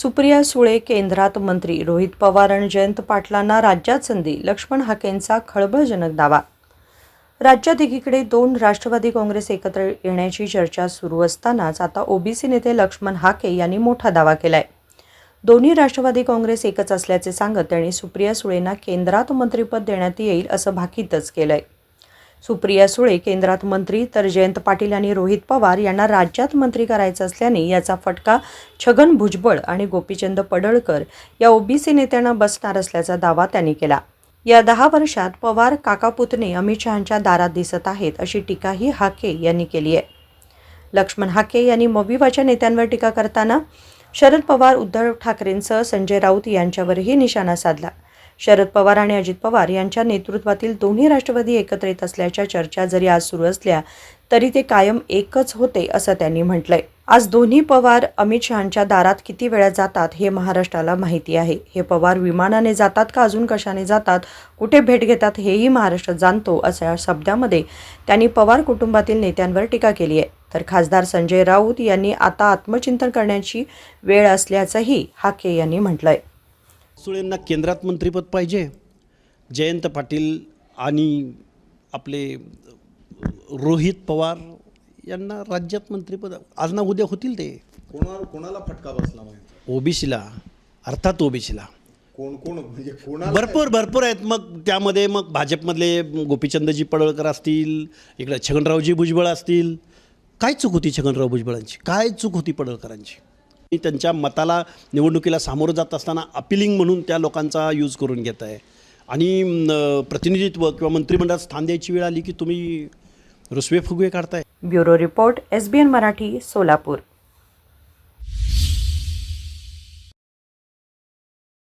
सुप्रिया सुळे केंद्रात मंत्री रोहित पवार आणि जयंत पाटलांना राज्यात संधी लक्ष्मण हाकेंचा खळबळजनक दावा. राज्यात एकीकडे दोन राष्ट्रवादी काँग्रेस एकत्र येण्याची चर्चा सुरू असतानाच आता ओबीसी नेते लक्ष्मण हाके यांनी मोठा दावा केलाय. दोन्ही राष्ट्रवादी काँग्रेस एकच असल्याचे सांगत त्यांनी सुप्रिया सुळेंना केंद्रात मंत्रिपद देण्यात येईल असं भाकीतच केलंय. सुप्रिया सुळे केंद्रात मंत्री तर जयंत पाटील आणि रोहित पवार यांना राज्यात मंत्री करायचं असल्याने याचा फटका छगन भुजबळ आणि गोपीचंद पडळकर या ओबीसी नेत्यांना बसणार असल्याचा दावा त्यांनी केला. या दहा वर्षात पवार काकापुतणे अमित शहांच्या दारात दिसत आहेत अशी टीकाही हाके यांनी केली आहे. लक्ष्मण हाके यांनी मविवाच्या नेत्यांवर टीका करताना शरद पवार उद्धव ठाकरेंसह संजय राऊत यांच्यावरही निशाणा साधला. शरद पवार आणि अजित पवार यांच्या नेतृत्वातील दोन्ही राष्ट्रवादी एकत्र येत असल्याच्या चर्चा जरी आज सुरू असल्या तरी ते कायम एकच होते असं त्यांनी म्हटलंय. आज दोन्ही पवार अमित शहांच्या दारात किती वेळा जातात हे महाराष्ट्राला माहिती आहे. हे पवार विमानाने जातात का अजून कशाने जातात कुठे भेट घेतात हेही महाराष्ट्र जाणतो अशा शब्दामध्ये त्यांनी पवार कुटुंबातील नेत्यांवर टीका केली आहे. तर खासदार संजय राऊत यांनी आता आत्मचिंतन करण्याची वेळ असल्याचंही हाके यांनी म्हटलंय. सुळेंना केंद्रात मंत्रिपद पाहिजे. जयंत पाटील आणि आपले रोहित पवार यांना राज्यात मंत्रिपद आज ना उद्या होतील ते. कोणाला कोणाला फटका बसला माहिती ओबीसीला अर्थात ओबीसीला. कोण कोण म्हणजे कोणाला भरपूर भरपूर आहेत. मग त्यामध्ये मग भाजपमधले गोपीचंदजी पडळकर असतील इकडे छगनरावजी भुजबळ असतील. काय चूक होती छगनराव भुजबळांची? काय चूक होती पडळकरांची? मी त्यांच्या मताला निवडणुकीला सामोरं जात असताना अपिलिंग म्हणून त्या लोकांचा यूज करून घेत आहे. आणि प्रतिनिधित्व किंवा मंत्रिमंडळात स्थान द्यायची वेळ आली की तुम्ही रुसवे फुगवे काढताय. Bureau report S B N Marathi Solapur.